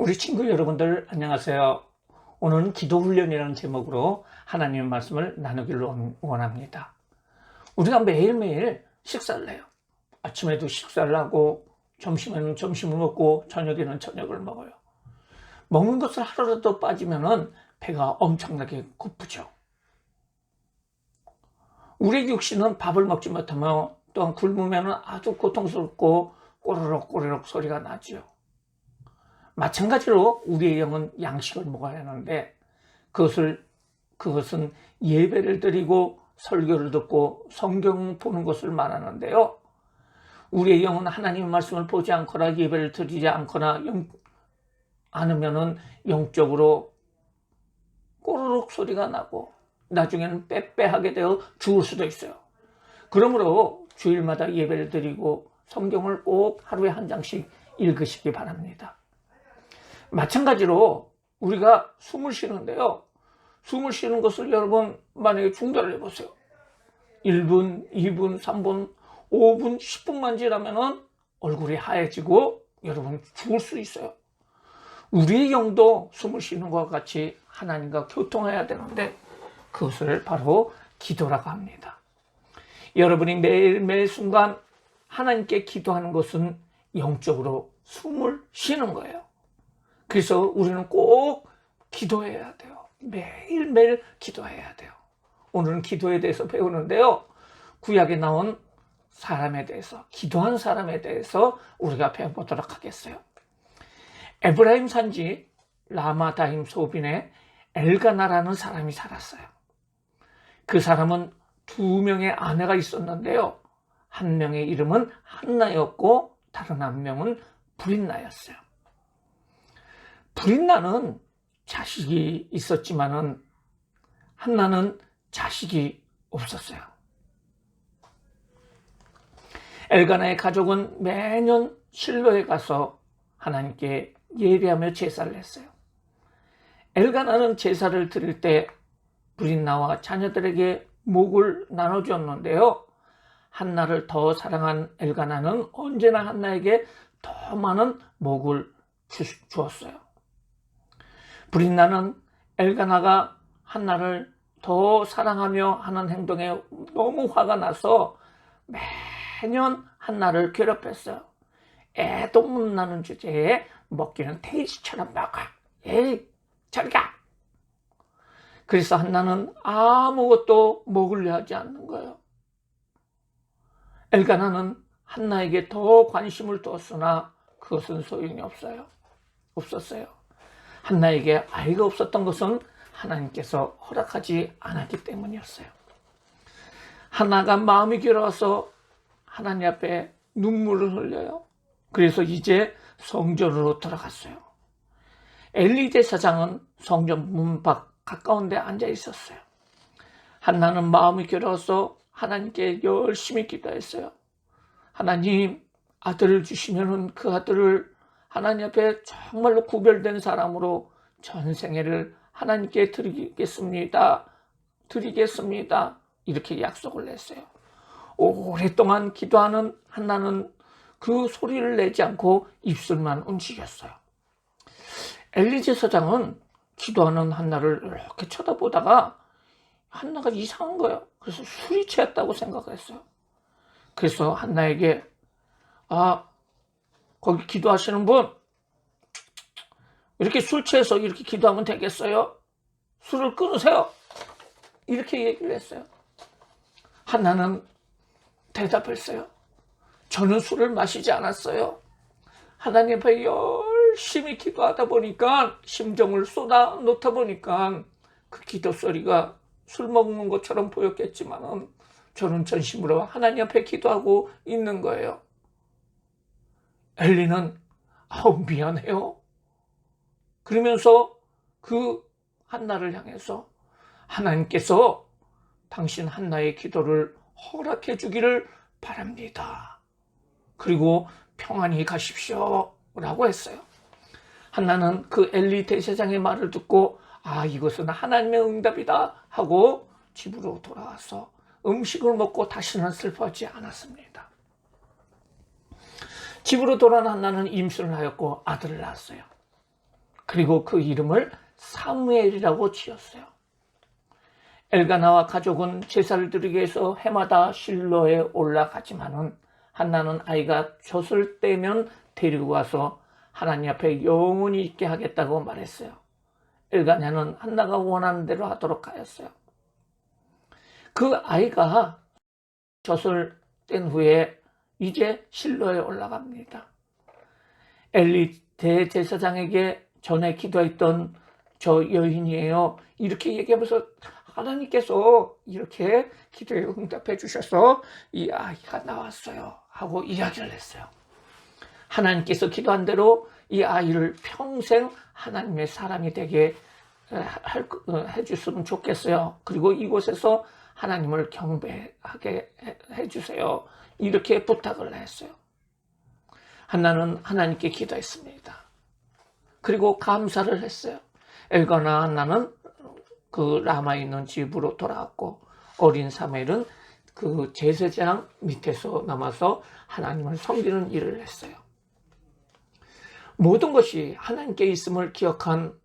우리 친구 여러분들 안녕하세요. 오늘은 기도 훈련이라는 제목으로 하나님의 말씀을 나누기를 원- 원합니다. 우리가 매일매일 식사를 해요. 아침에도 식사를 하고 점심에는 점심을 먹고 저녁에는 저녁을 먹어요. 먹는 것을 하루라도 빠지면은 배가 엄청나게 고프죠. 우리 육신은 밥을 먹지 못하며 또한 굶으면 아주 고통스럽고 꼬르륵 꼬르륵 소리가 나지요. 마찬가지로 우리의 영은 양식을 먹어야 하는데 그것을 그것은 예배를 드리고 설교를 듣고 성경 보는 것을 말하는데요. 우리의 영은 하나님의 말씀을 보지 않거나 예배를 드리지 않거나 영, 않으면은 영적으로 꼬르륵 소리가 나고 나중에는 빼빼하게 되어 죽을 수도 있어요. 그러므로 주일마다 예배를 드리고 성경을 꼭 하루에 한 장씩 읽으시기 바랍니다. 마찬가지로 우리가 숨을 쉬는데요. 숨을 쉬는 것을 여러분 만약에 중단을 해보세요. 1분, 2분, 3분, 5분, 10분만 지나면은 얼굴이 하얘지고 여러분 죽을 수 있어요. 우리의 영도 숨을 쉬는 것과 같이 하나님과 교통해야 되는데 그것을 바로 기도라고 합니다. 여러분이 매일매일 순간 하나님께 기도하는 것은 영적으로 숨을 쉬는 거예요. 그래서 우리는 꼭 기도해야 돼요. 매일매일 기도해야 돼요. 오늘은 기도에 대해서 배우는데요. 구약에 나온 사람에 대해서, 기도한 사람에 대해서 우리가 배워보도록 하겠어요. 에브라임 산지 라마다임 소빈에 엘가나라는 사람이 살았어요. 그 사람은 두 명의 아내가 있었는데요. 한 명의 이름은 한나였고 다른 한 명은 브린나였어요. 브린나는 자식이 있었지만은 한나는 자식이 없었어요. 엘가나의 가족은 매년 실로에 가서 하나님께 예배하며 제사를 했어요. 엘가나는 제사를 드릴 때 브린나와 자녀들에게 목을 나눠주었는데요. 한나를 더 사랑한 엘가나는 언제나 한나에게 더 많은 목을 주, 주었어요. 브린나는 엘가나가 한나를 더 사랑하며 하는 행동에 너무 화가 나서 매년 한나를 괴롭혔어요. 애도 못 나는 주제에 먹기는 돼지처럼 먹어. 에이, 저리 가! 그래서 한나는 아무것도 먹으려 하지 않는 거예요. 엘가나는 한나에게 더 관심을 두었으나 그것은 소용이 없어요. 없었어요. 한나에게 아이가 없었던 것은 하나님께서 허락하지 않았기 때문이었어요. 한나가 마음이 괴로워서 하나님 앞에 눈물을 흘려요. 그래서 이제 성전으로 들어갔어요. 엘리제 사장은 성전 문 밖 가까운 데 앉아 있었어요. 한나는 마음이 괴로워서 하나님께 열심히 기도했어요. 하나님, 아들을 주시면은 그 아들을 하나님 앞에 정말로 구별된 사람으로 전생애를 하나님께 드리겠습니다. 드리겠습니다. 이렇게 약속을 했어요. 오랫동안 기도하는 한나는 그 소리를 내지 않고 입술만 움직였어요. 엘리제 서장은 기도하는 한나를 이렇게 쳐다보다가 한나가 이상한 거예요. 그래서 술이 취했다고 생각했어요. 그래서 한나에게 아 거기 기도하시는 분 이렇게 술 취해서 이렇게 기도하면 되겠어요? 술을 끊으세요. 이렇게 얘기를 했어요. 한나는 대답했어요. 저는 술을 마시지 않았어요. 하나님 앞에 열심히 기도하다 보니까 심정을 쏟아 놓다 보니까 그 기도 소리가 술 먹는 것처럼 보였겠지만은 저는 전심으로 하나님 앞에 기도하고 있는 거예요. 엘리는 아우 미안해요. 그러면서 그 한나를 향해서 하나님께서 당신 한나의 기도를 허락해 주기를 바랍니다. 그리고 평안히 가십시오. 라고 했어요. 한나는 그 엘리 대제장의 말을 듣고 아 이것은 하나님의 응답이다 하고 집으로 돌아와서 음식을 먹고 다시는 슬퍼하지 않았습니다. 집으로 돌아온 한나는 임신을 하였고 아들을 낳았어요. 그리고 그 이름을 사무엘이라고 지었어요. 엘가나와 가족은 제사를 드리기 위해서 해마다 실로에 올라가지만은 한나는 아이가 젖을 떼면 데리고 가서 하나님 앞에 영원히 있게 하겠다고 말했어요. 엘가냐는 한나가 원하는 대로 하도록 하였어요. 그 아이가 젖을 뗀 후에 이제 실로에 올라갑니다. 엘리 대제사장에게 전에 기도했던 저 여인이에요. 이렇게 얘기하면서 하나님께서 이렇게 기도에 응답해 주셔서 이 아이가 나왔어요. 하고 이야기를 했어요. 하나님께서 기도한 대로 이 아이를 평생 하나님의 사람이 되게 할, 어, 해줬으면 좋겠어요. 그리고 이곳에서 하나님을 경배하게 해주세요. 이렇게 부탁을 했어요. 한나는 하나님께 기도했습니다. 그리고 감사를 했어요. 엘가나 한나는 그 라마에 있는 집으로 돌아왔고 어린 사무엘은 그 제사장 밑에서 남아서 하나님을 섬기는 일을 했어요. 모든 것이 하나님께 있음을 기억한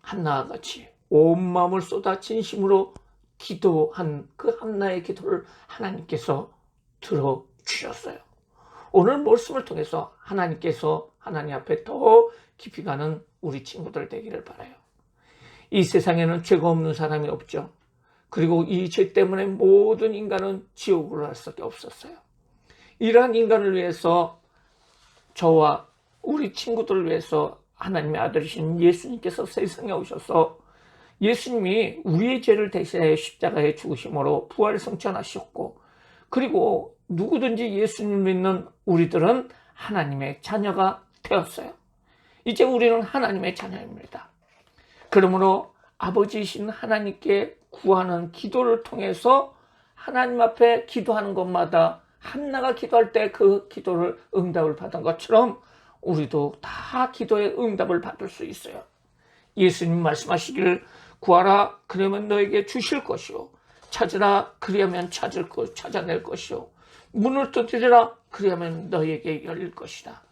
한나와 같이 온 마음을 쏟아 진심으로 기도한 그 한나의 기도를 하나님께서 들어주셨어요. 오늘 말씀을 통해서 하나님께서 하나님 앞에 더 깊이 가는 우리 친구들 되기를 바라요. 이 세상에는 죄가 없는 사람이 없죠. 그리고 이 죄 때문에 모든 인간은 지옥으로 갈 수밖에 없었어요. 이러한 인간을 위해서 저와 우리 친구들을 위해서 하나님의 아들이신 예수님께서 세상에 오셔서 예수님이 우리의 죄를 대신해 십자가에 죽으심으로 부활을 성천하셨고 그리고 누구든지 예수님 믿는 우리들은 하나님의 자녀가 되었어요. 이제 우리는 하나님의 자녀입니다. 그러므로 아버지이신 하나님께 구하는 기도를 통해서 하나님 앞에 기도하는 것마다 한나가 기도할 때 그 기도를 응답을 받은 것처럼 우리도 다 기도의 응답을 받을 수 있어요. 예수님 말씀하시기를 구하라 그러면 너에게 주실 것이요 찾으라 그리하면 찾을 것 찾아낼 것이요 문을 두드리라 그리하면 너에게 열릴 것이다.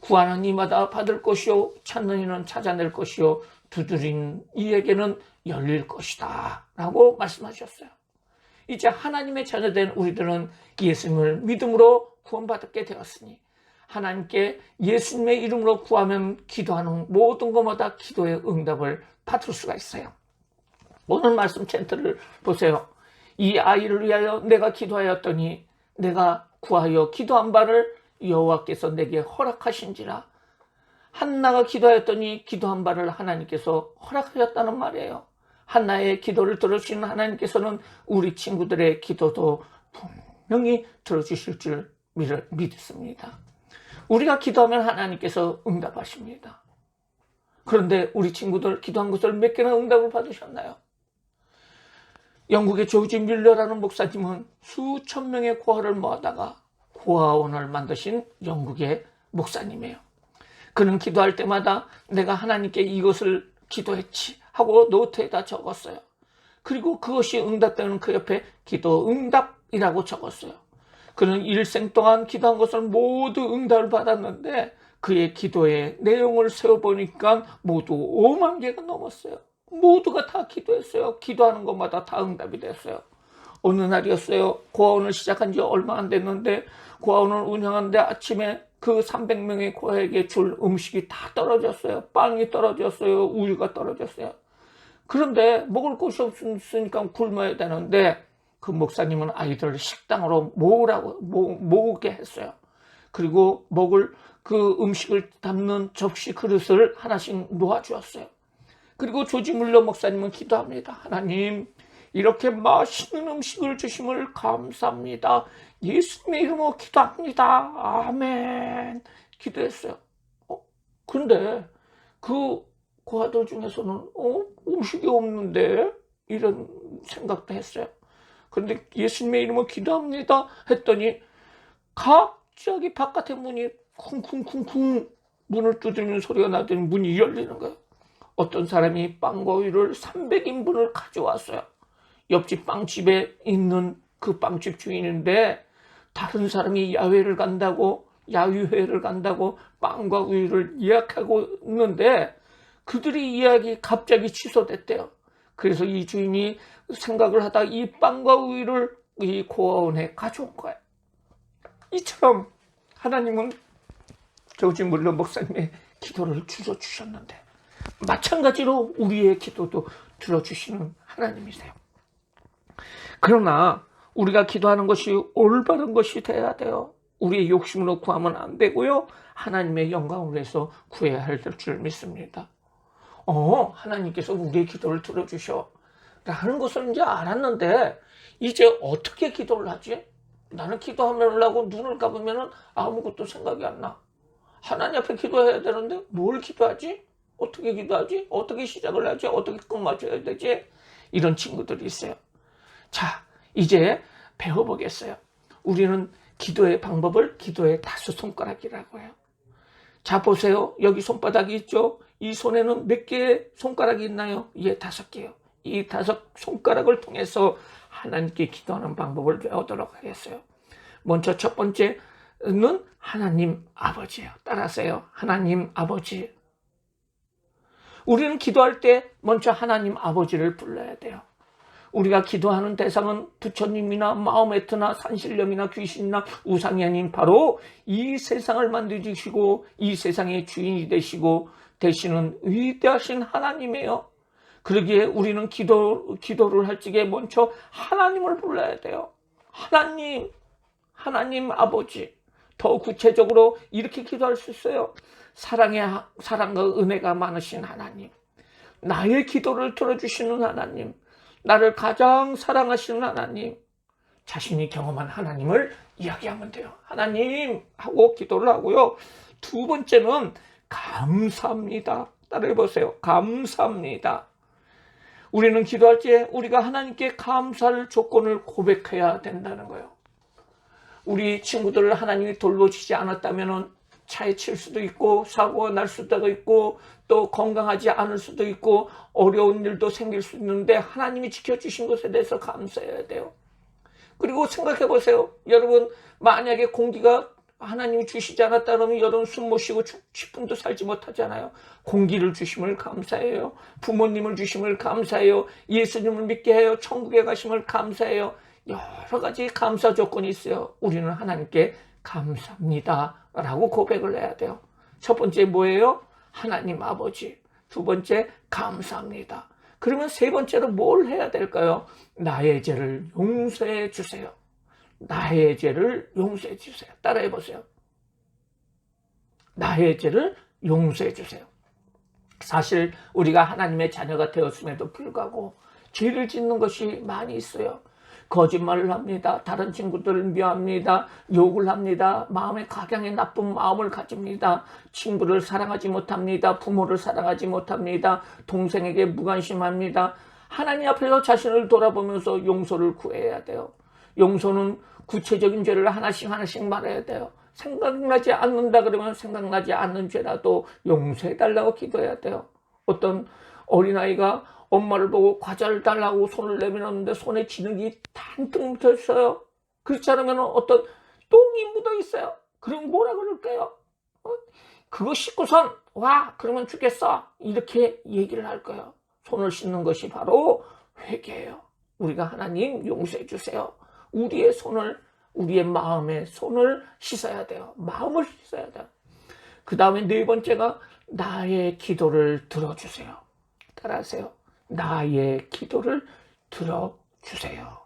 구하는 이마다 받을 것이요 찾는 이는 찾아낼 것이요 두드린 이에게는 열릴 것이다. 라고 말씀하셨어요. 이제 하나님의 자녀된 우리들은 예수님을 믿음으로 구원받게 되었으니 하나님께 예수님의 이름으로 구하면 기도하는 모든 것마다 기도의 응답을 받을 수가 있어요. 오늘 말씀 젠트를 보세요. 이 아이를 위하여 내가 기도하였더니 내가 구하여 기도한 바를 여호와께서 내게 허락하신지라 한나가 기도하였더니 기도한 바를 하나님께서 허락하셨다는 말이에요. 한나의 기도를 들어주시는 하나님께서는 우리 친구들의 기도도 분명히 들어주실 줄 믿습니다. 우리가 기도하면 하나님께서 응답하십니다. 그런데 우리 친구들 기도한 것을 몇 개나 응답을 받으셨나요? 영국의 조지 밀러라는 목사님은 수천 명의 고아를 모아다가 고아원을 만드신 영국의 목사님이에요. 그는 기도할 때마다 내가 하나님께 이것을 기도했지 하고 노트에다 적었어요. 그리고 그것이 응답되는 그 옆에 기도 응답이라고 적었어요. 그는 일생 동안 기도한 것을 모두 응답을 받았는데 그의 기도의 내용을 세어보니까 모두 5만 개가 넘었어요. 모두가 다 기도했어요. 기도하는 것마다 다 응답이 됐어요. 어느 날이었어요. 고아원을 시작한 지 얼마 안 됐는데 고아원을 운영하는데 아침에 그 300명의 고아에게 줄 음식이 다 떨어졌어요. 빵이 떨어졌어요. 우유가 떨어졌어요. 그런데 먹을 곳이 없으니까 굶어야 되는데 그 목사님은 아이들을 식당으로 모으라고 모, 모으게 했어요. 그리고 먹을 그 음식을 담는 접시 그릇을 하나씩 놓아주었어요. 그리고 조지 물러 목사님은 기도합니다. 하나님, 이렇게 맛있는 음식을 주심을 감사합니다. 예수님의 이름으로 기도합니다. 아멘. 기도했어요. 어, 근데 그 고아들 중에서는 어, 음식이 없는데 이런 생각도 했어요. 그런데 예수님의 이름으로 기도합니다 했더니 갑자기 바깥에 문이 쿵쿵쿵쿵 문을 두드리는 소리가 나더니 문이 열리는 거예요. 어떤 사람이 빵과 우유를 300인분을 가져왔어요. 옆집 빵집에 있는 그 빵집 주인인데 다른 사람이 야외를 간다고 야유회를 간다고 빵과 우유를 예약하고 있는데 그들의 이야기 갑자기 취소됐대요. 그래서 이 주인이 생각을 하다 이 빵과 우유를 이 고아원에 가져온 거예요. 이처럼 하나님은 조지 물러 목사님의 기도를 들어주셨는데 마찬가지로 우리의 기도도 들어주시는 하나님이세요. 그러나 우리가 기도하는 것이 올바른 것이 돼야 돼요. 우리의 욕심으로 구하면 안 되고요. 하나님의 영광을 위해서 구해야 할 줄 믿습니다. 어, 하나님께서 우리의 기도를 들어주셔. 라는 것을 이제 알았는데, 이제 어떻게 기도를 하지? 나는 기도하려고 눈을 감으면 아무것도 생각이 안 나. 하나님 앞에 기도해야 되는데, 뭘 기도하지? 어떻게 기도하지? 어떻게 시작을 하지? 어떻게 끝마쳐야 되지? 이런 친구들이 있어요. 자, 이제 배워보겠어요. 우리는 기도의 방법을 기도의 다섯 손가락이라고 해요. 자, 보세요. 여기 손바닥이 있죠? 이 손에는 몇 개의 손가락이 있나요? 예, 다섯 개요. 이 다섯 손가락을 통해서 하나님께 기도하는 방법을 배우도록 하겠어요. 먼저 첫 번째는 하나님 아버지예요. 따라하세요. 하나님 아버지. 우리는 기도할 때 먼저 하나님 아버지를 불러야 돼요. 우리가 기도하는 대상은 부처님이나 마호메트나 산신령이나 귀신이나 우상이 아닌 바로 이 세상을 만드시고 이 세상의 주인이 되시고 되시는 위대하신 하나님이에요. 그러기에 우리는 기도, 기도를 할 적에 먼저 하나님을 불러야 돼요. 하나님, 하나님 아버지. 더 구체적으로 이렇게 기도할 수 있어요. 사랑의, 사랑과 은혜가 많으신 하나님. 나의 기도를 들어주시는 하나님. 나를 가장 사랑하시는 하나님, 자신이 경험한 하나님을 이야기하면 돼요. 하나님 하고 기도를 하고요. 두 번째는 감사합니다. 따라해 보세요. 감사합니다. 우리는 기도할 때 우리가 하나님께 감사할 조건을 고백해야 된다는 거예요. 우리 친구들을 하나님이 돌보시지 않았다면 차에 칠 수도 있고 사고가 날 수도 있고 또 건강하지 않을 수도 있고 어려운 일도 생길 수 있는데 하나님이 지켜주신 것에 대해서 감사해야 돼요. 그리고 생각해 보세요. 여러분 만약에 공기가 하나님이 주시지 않았다 그러면 여러분 숨 못 쉬고 10분도 살지 못하잖아요. 공기를 주심을 감사해요. 부모님을 주심을 감사해요. 예수님을 믿게 해요. 천국에 가심을 감사해요. 여러 가지 감사 조건이 있어요. 우리는 하나님께 감사합니다. 라고 고백을 해야 돼요. 첫 번째 뭐예요? 하나님 아버지. 두 번째, 감사합니다. 그러면 세 번째로 뭘 해야 될까요? 나의 죄를 용서해 주세요. 나의 죄를 용서해 주세요. 따라해 보세요. 나의 죄를 용서해 주세요. 사실 우리가 하나님의 자녀가 되었음에도 불구하고 죄를 짓는 것이 많이 있어요. 거짓말을 합니다. 다른 친구들을 미워합니다. 욕을 합니다. 마음에 각양의 나쁜 마음을 가집니다. 친구를 사랑하지 못합니다. 부모를 사랑하지 못합니다. 동생에게 무관심합니다. 하나님 앞에서 자신을 돌아보면서 용서를 구해야 돼요. 용서는 구체적인 죄를 하나씩 하나씩 말해야 돼요. 생각나지 않는다 그러면 생각나지 않는 죄라도 용서해달라고 기도해야 돼요. 어떤 어린아이가 엄마를 보고 과자를 달라고 손을 내밀었는데 손에 진흙이 단뜩 묻어 있어요. 그렇지 않으면 어떤 똥이 묻어 있어요. 그럼 뭐라 그럴까요? 어? 그거 씻고선 와 그러면 죽겠어 이렇게 얘기를 할 거예요. 손을 씻는 것이 바로 회개예요. 우리가 하나님 용서해 주세요. 우리의 손을 우리의 마음의 손을 씻어야 돼요. 마음을 씻어야 돼요. 그 다음에 네 번째가 나의 기도를 들어주세요. 따라하세요. 나의 기도를 들어주세요.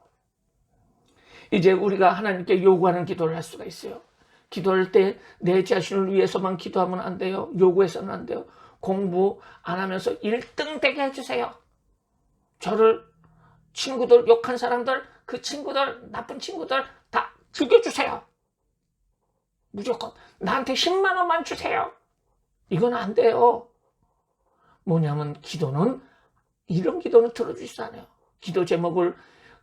이제 우리가 하나님께 요구하는 기도를 할 수가 있어요. 기도할 때 내 자신을 위해서만 기도하면 안 돼요. 요구해서는 안 돼요. 공부 안 하면서 1등 되게 해주세요. 저를 친구들 욕한 사람들 그 친구들 나쁜 친구들 다 죽여주세요. 무조건 나한테 10만 원만 주세요. 이건 안 돼요. 뭐냐면 기도는 이런 기도는 들어주시지 않아요. 기도 제목을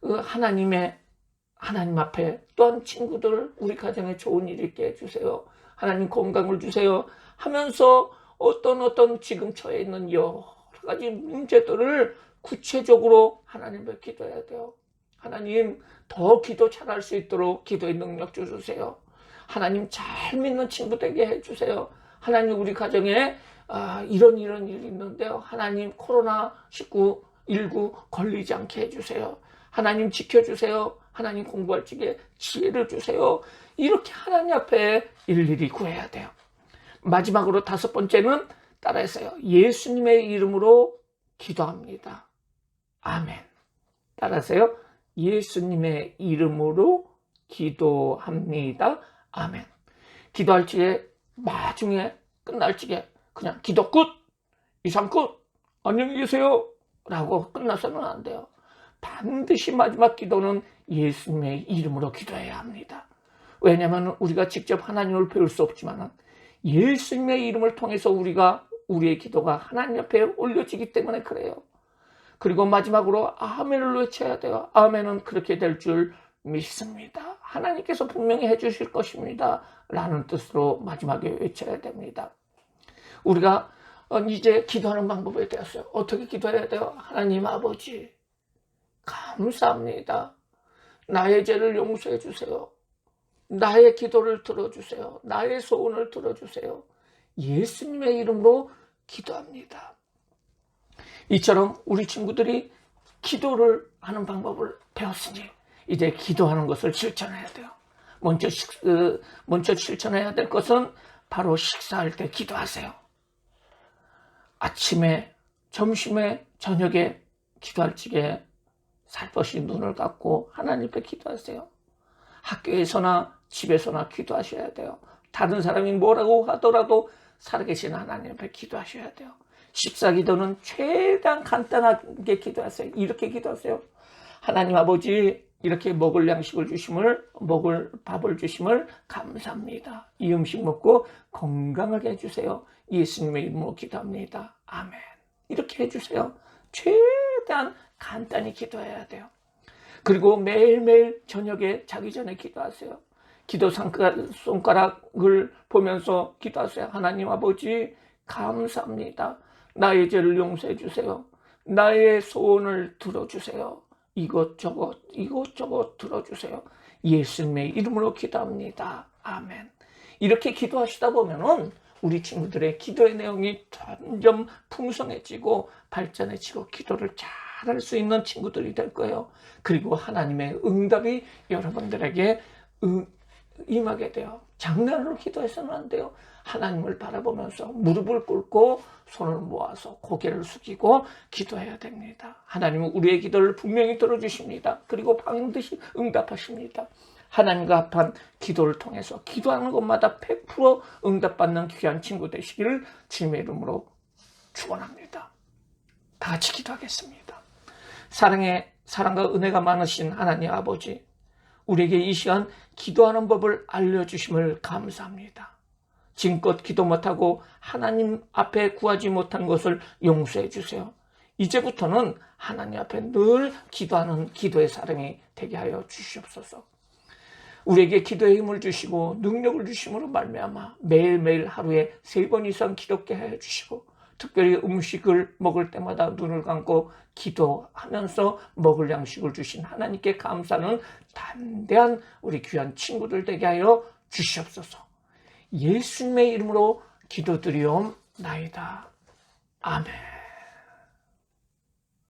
어, 하나님의 하나님 앞에 또한 친구들 우리 가정에 좋은 일 있게 해주세요. 하나님 건강을 주세요. 하면서 어떤 어떤 지금 처해 있는 여러 가지 문제들을 구체적으로 하나님께 기도해야 돼요. 하나님 더 기도 잘할 수 있도록 기도의 능력 주세요. 하나님 잘 믿는 친구 되게 해주세요. 하나님 우리 가정에 아, 이런 이런 일이 있는데요. 하나님 코로나 19 19 걸리지 않게 해주세요. 하나님 지켜주세요. 하나님 공부할 적에 지혜를 주세요. 이렇게 하나님 앞에 일일이 구해야 돼요. 마지막으로 다섯 번째는 따라해서요. 예수님의 이름으로 기도합니다. 아멘. 따라하세요. 예수님의 이름으로 기도합니다. 아멘. 기도할 적에 마중에 끝날 적에 그냥 기도 끝! 이상 끝! 안녕히 계세요! 라고 끝나서는 안 돼요. 반드시 마지막 기도는 예수님의 이름으로 기도해야 합니다. 왜냐하면 우리가 직접 하나님을 배울 수 없지만 예수님의 이름을 통해서 우리가 우리의 기도가 하나님 앞에 올려지기 때문에 그래요. 그리고 마지막으로 아멘을 외쳐야 돼요. 아멘은 그렇게 될 줄 믿습니다. 하나님께서 분명히 해주실 것입니다. 라는 뜻으로 마지막에 외쳐야 됩니다. 우리가 어, 이제 기도하는 방법에 대해서 어떻게 기도해야 돼요? 하나님 아버지, 감사합니다. 나의 죄를 용서해 주세요. 나의 기도를 들어주세요. 나의 소원을 들어주세요. 예수님의 이름으로 기도합니다. 이처럼 우리 친구들이 기도를 하는 방법을 배웠으니 이제 기도하는 것을 실천해야 돼요. 먼저, 식, 어, 먼저 실천해야 될 것은 바로 식사할 때 기도하세요. 아침에, 점심에, 저녁에 기도할 적에 살포시 눈을 감고 하나님 앞에 기도하세요. 학교에서나 집에서나 기도하셔야 돼요. 다른 사람이 뭐라고 하더라도 살아계신 하나님 앞에 기도하셔야 돼요. 식사 기도는 최대한 간단하게 기도하세요. 이렇게 기도하세요. 하나님 아버지 이렇게 먹을 양식을 주심을 먹을 밥을 주심을 감사합니다. 이 음식 먹고 건강하게 해주세요. 예수님의 이름으로 기도합니다. 아멘. 이렇게 해주세요. 최대한 간단히 기도해야 돼요. 그리고 매일매일 저녁에 자기 전에 기도하세요. 기도 손가락을 보면서 기도하세요. 하나님 아버지 감사합니다. 나의 죄를 용서해 주세요. 나의 소원을 들어주세요. 이것저것 이것저것 들어주세요. 예수님의 이름으로 기도합니다. 아멘. 이렇게 기도하시다 보면은 우리 친구들의 기도의 내용이 점점 풍성해지고 발전해지고 기도를 잘 할 수 있는 친구들이 될 거예요. 그리고 하나님의 응답이 여러분들에게 응, 임하게 돼요. 장난으로 기도해서는 안 돼요. 하나님을 바라보면서 무릎을 꿇고 손을 모아서 고개를 숙이고 기도해야 됩니다. 하나님은 우리의 기도를 분명히 들어주십니다. 그리고 반드시 응답하십니다. 하나님과 합한 기도를 통해서 기도하는 것마다 100% 응답받는 귀한 친구 되시기를 주님의 이름으로 축원합니다. 다 같이 기도하겠습니다. 사랑의 사랑과 은혜가 많으신 하나님 아버지, 우리에게 이 시간 기도하는 법을 알려주심을 감사합니다. 지금껏 기도 못하고 하나님 앞에 구하지 못한 것을 용서해 주세요. 이제부터는 하나님 앞에 늘 기도하는 기도의 사람이 되게 하여 주시옵소서. 우리에게 기도의 힘을 주시고 능력을 주심으로 말미암아 매일매일 하루에 세 번 이상 기도케 하여 주시고 특별히 음식을 먹을 때마다 눈을 감고 기도하면서 먹을 양식을 주신 하나님께 감사는 담대한 우리 귀한 친구들 되게 하여 주시옵소서. 예수님의 이름으로 기도드리옵나이다. 아멘.